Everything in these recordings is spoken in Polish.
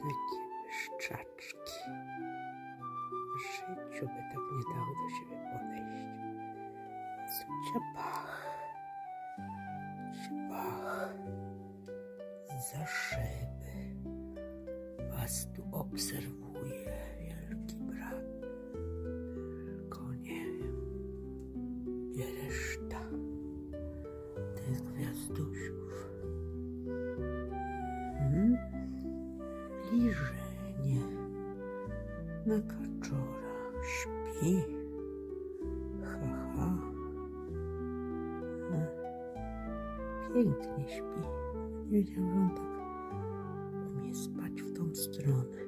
Takie wyszczaczki. W życiu by tak nie dało do siebie podejść. Ciapach. Ciapach. Za szyby. Was tu obserwuje na kaczora śpi. Ha, ha. No. Pięknie śpi. Nie wiedziałam, że on tak umie spać w tą stronę.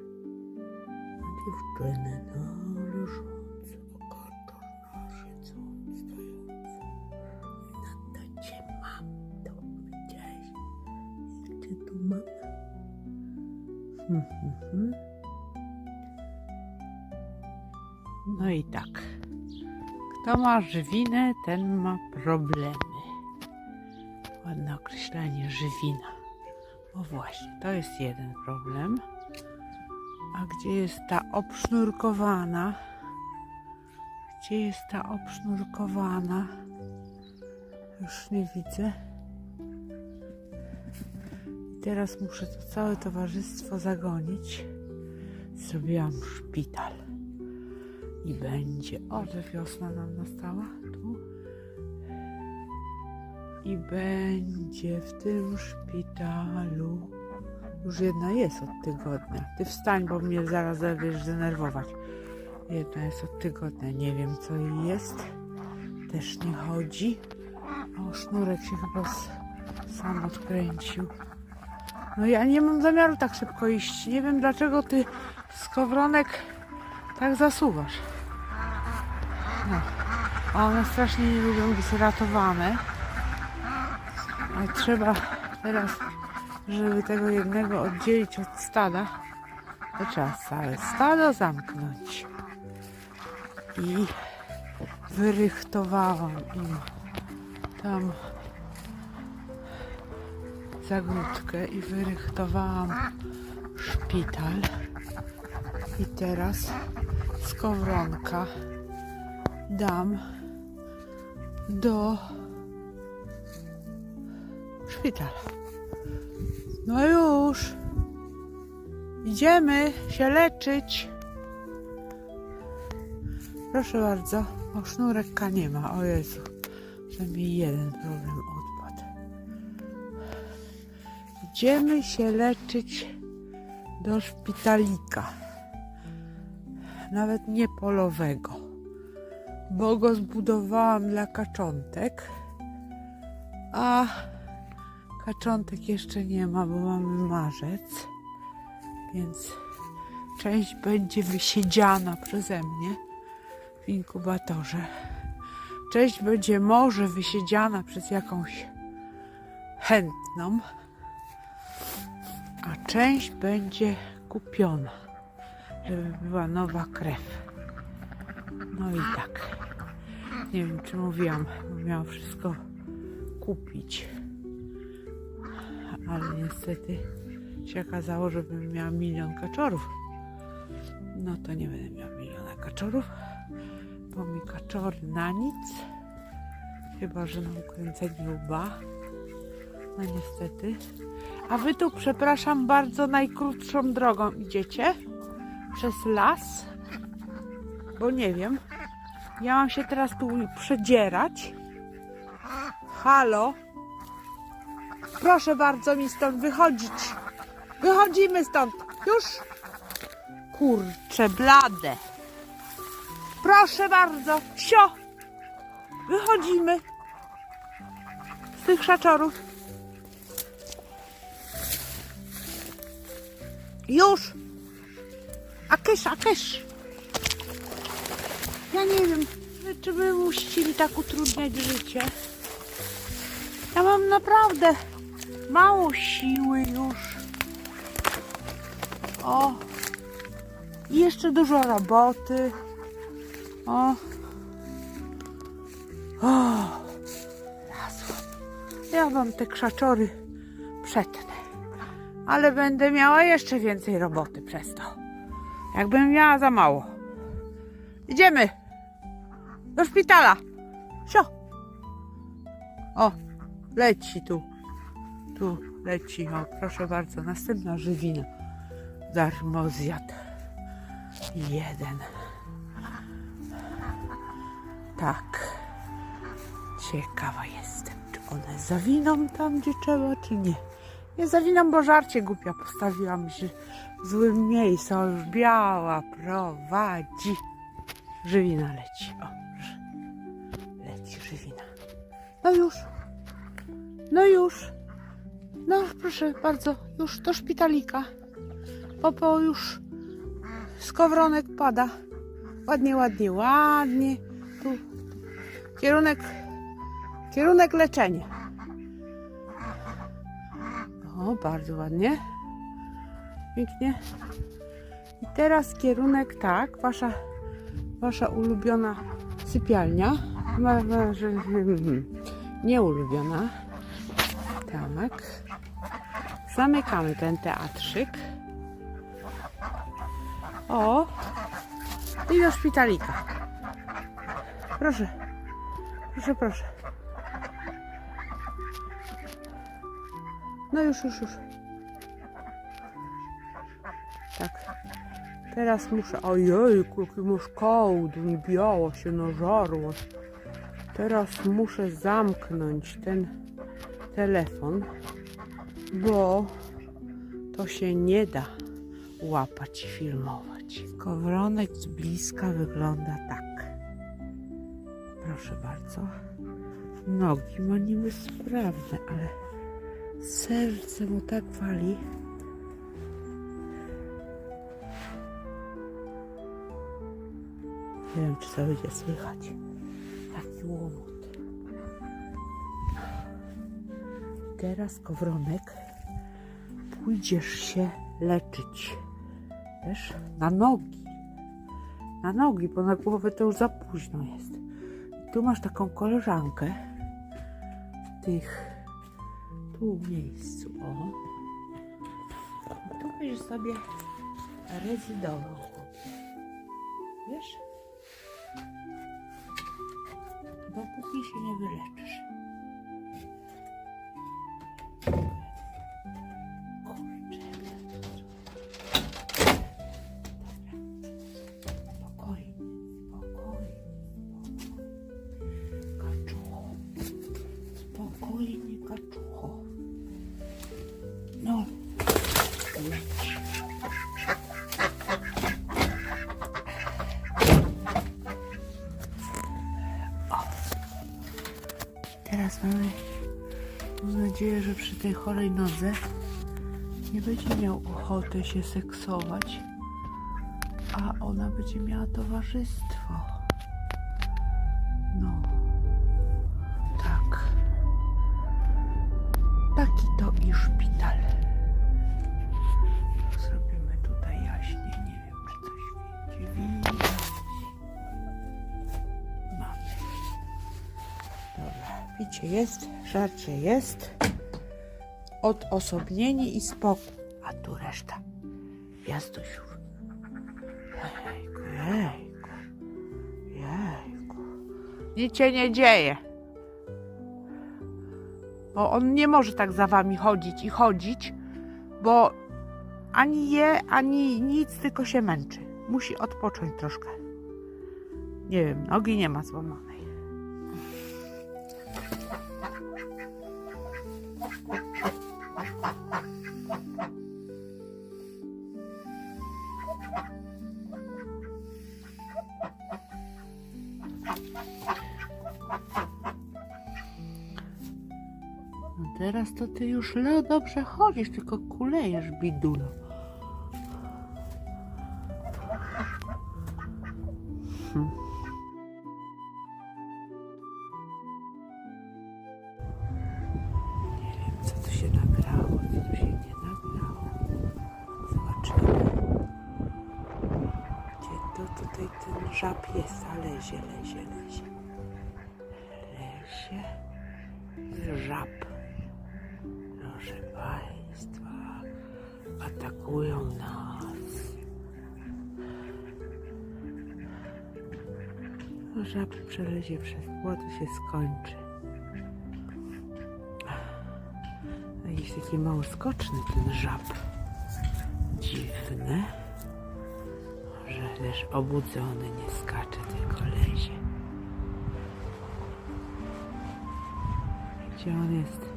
A dziewczyny na leżące, a kaczor na siedząc, stojąc. Na to cię mam, to powiedziałeś. Jak cię tu mam? Hmm, hmm, hmm. No i tak. Kto ma żywinę, ten ma problemy. Ładne określenie żywina. O właśnie, to jest jeden problem. A gdzie jest ta obsznurkowana? Gdzie jest ta obsznurkowana? Już nie widzę. I teraz muszę to całe towarzystwo zagonić. Zrobiłam szpital. I będzie. O, że wiosna nam nastała. Tu. I będzie w tym szpitalu. Już jedna jest od tygodnia. Ty wstań, bo mnie zaraz będziesz denerwować. Jedna jest od tygodnia. Nie wiem, co jej jest. Też nie chodzi. O, sznurek się chyba sam odkręcił. No ja nie mam zamiaru tak szybko iść. Nie wiem, dlaczego ty skowronek tak zasuwasz. A one strasznie nie lubią być ratowane. Trzeba teraz, żeby tego jednego oddzielić od stada, to trzeba całe stado zamknąć. I wyrychtowałam im tam zagródkę i wyrychtowałam szpital. I teraz skowronka dam do szpitala. No już. Idziemy się leczyć. Proszę bardzo. O, sznureka nie ma. O Jezu. Mi jeden problem odpadł. Idziemy się leczyć do szpitalika. Nawet nie polowego. Bo go zbudowałam dla kaczątek. A kaczątek jeszcze nie ma, bo mamy marzec. Więc część będzie wysiedziana przeze mnie w inkubatorze. Część będzie może wysiedziana przez jakąś chętną, a część będzie kupiona, żeby była nowa krew. No i tak. Nie wiem, czy mówiłam, bo miałam wszystko kupić. Ale niestety się okazało, że bym miała milion kaczorów. No to nie będę miała miliona kaczorów, bo mi kaczory na nic. Chyba, że na ukręcenie łba. No niestety. A wy tu, przepraszam bardzo, najkrótszą drogą idziecie? Przez las? Bo nie wiem. Ja mam się teraz tu przedzierać. Halo? Proszę bardzo mi stąd wychodzić. Wychodzimy stąd. Już? Kurcze blade. Proszę bardzo. Sio. Wychodzimy. Z tych szaczorów. Już. A kysz, a kysz. Nie wiem, czy by musieli tak utrudniać życie. Ja mam naprawdę mało siły już. O. I jeszcze dużo roboty. O. O. Ja wam te krzaczory przetnę. ale będę miała jeszcze więcej roboty przez to. Jakbym miała za mało. Idziemy do szpitala. Sio. O, leci tu. Tu leci. O, proszę bardzo, następna żywina. Darmozjad. Jeden. Tak. Ciekawa jestem, czy one zawiną tam, gdzie trzeba, czy nie. Nie zawiną, bo żarcie głupia postawiłam się w złym miejscu. Już biała prowadzi. Żywina leci. O, leci. No już. No już. No proszę bardzo, już do szpitalika. Popo już skowronek pada. Ładnie, ładnie, ładnie. Tu. Kierunek, kierunek leczenia. O, bardzo ładnie. Pięknie. I teraz kierunek tak, wasza, wasza ulubiona sypialnia. Hmm, nieulubiona. Tamek. Zamykamy ten teatrzyk. O! I do szpitalika. Proszę. Proszę, proszę. No już, już, już. Tak. Teraz muszę... Ojej, jaki masz kołdun, biała się nażarła. Teraz muszę zamknąć ten telefon, bo to się nie da łapać i filmować. Kowronek z bliska wygląda tak. Proszę bardzo. Nogi ma niby sprawne, ale serce mu tak wali. Nie wiem, czy to będzie słychać. Taki łomot. Teraz, Kowronek, pójdziesz się leczyć. Wiesz? Na nogi. Na nogi, bo na głowę to już za późno jest. Tu masz taką koleżankę tych tu miejscu, o. Tu będziesz sobie rezydował. Wiesz? Dopóki się nie wyleczysz. Teraz mamy mam nadzieję, że przy tej chorej nodze nie będzie miał ochoty się seksować, a ona będzie miała towarzystwo. Picie jest, żarcie jest. Odosobnienie i spokój. A tu reszta. Jazdusiu. Jejku, jejku. Jejku. Nic się nie dzieje. Bo on nie może tak za wami chodzić i chodzić, bo ani je, ani nic, tylko się męczy. Musi odpocząć troszkę. Nie wiem, nogi nie ma złamanej. No teraz to ty już Leo dobrze chodzisz, tylko kulejesz, bidulo. Hmm. Nie wiem, co tu się nagrało, co tu się nie żab jest, a lezie, lezie, lezie. Lezie. Żab. Proszę Państwa, atakują nas. No, Żab przelezie przez płot i się skończy. A jest taki mało skoczny ten żab. Dziwne. Też obudzony nie skacze, tylko lezie. Gdzie on jest?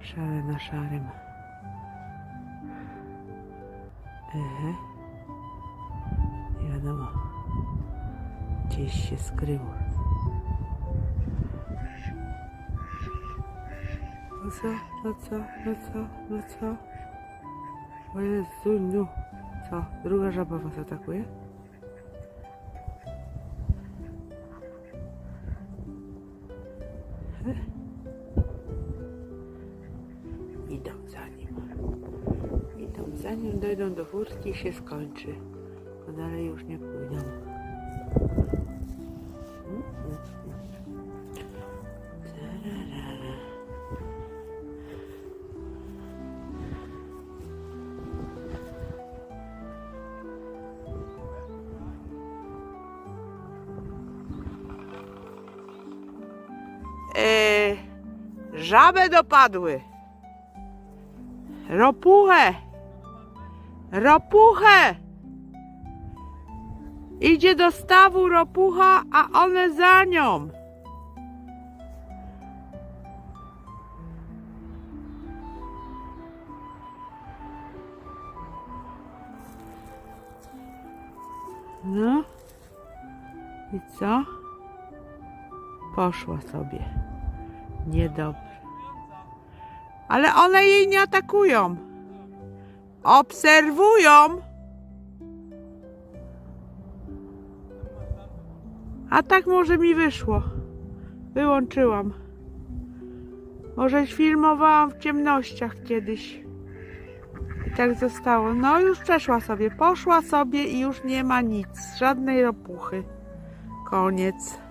Szare na szarym. Ehe. Nie wiadomo. Gdzieś się skrył. No co, no co, no co, no co? O Jezuniu. Co? Druga żaba was atakuje? He? Idą za nim. Idą za nim, dojdą do furtki i się skończy. Bo dalej już nie pójdą. Mm, mm. Żabę dopadły. Ropuchę. Ropuchę. Idzie do stawu ropucha, a one za nią. No. I co? Poszła sobie. Niedobrze. Ale one jej nie atakują. Obserwują. A tak może mi wyszło. Wyłączyłam. Może filmowałam w ciemnościach kiedyś. I tak zostało. No już przeszła sobie. Poszła sobie i już nie ma nic. Żadnej ropuchy. Koniec.